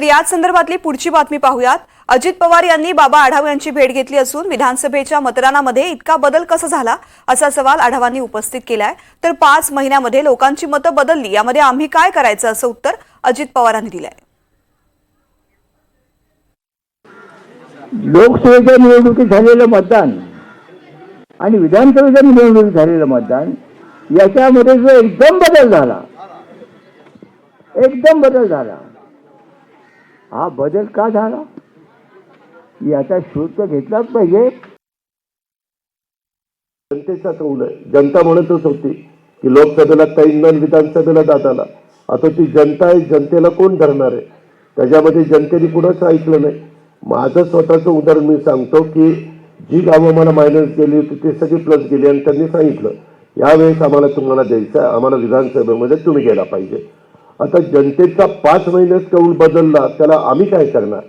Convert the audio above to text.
तर याच संदर्भातली पुढची बातमी पाहूयात. अजित पवार यांनी बाबा आढाव यांची भेट घेतली असून विधानसभेच्या मतदानामध्ये इतका बदल कसा झाला असा सवाल आढावांनी उपस्थित केलाय. तर पाच महिन्यामध्ये लोकांची मतं बदलली यामध्ये आम्ही काय करायचं असं उत्तर अजित पवारांनी दिलंय. लोकसभेच्या निवडणुकीत झालेलं मतदान आणि विधानसभेच्या निवडणुकीत झालेलं मतदान याच्यामध्ये जो एकदम बदल झाला एकदम बदल झाला. हा बदल का झाला? याचा शोध तर घेतलाच पाहिजे. जनतेचा कौल आहे. जनता म्हणतच होती की लोकसभेला ताईंना आणि विधानसभेला दादाला. आता ती जनता आहे जनतेला कोण धरणार आहे? त्याच्यामध्ये जनतेने कुणाच ऐकलं नाही. माझं स्वतःचं उदाहरण मी सांगतो की जी गावं मला मायनस गेली होती ते सगळी प्लस गेली आणि त्यांनी सांगितलं यावेळेस आम्हाला तुम्हाला द्यायचं आहे. आम्हाला विधानसभेमध्ये तुम्ही गेला पाहिजे. आता जनतेचा पाच महिन्यात कौल बदलला त्याला आम्ही काय करणार?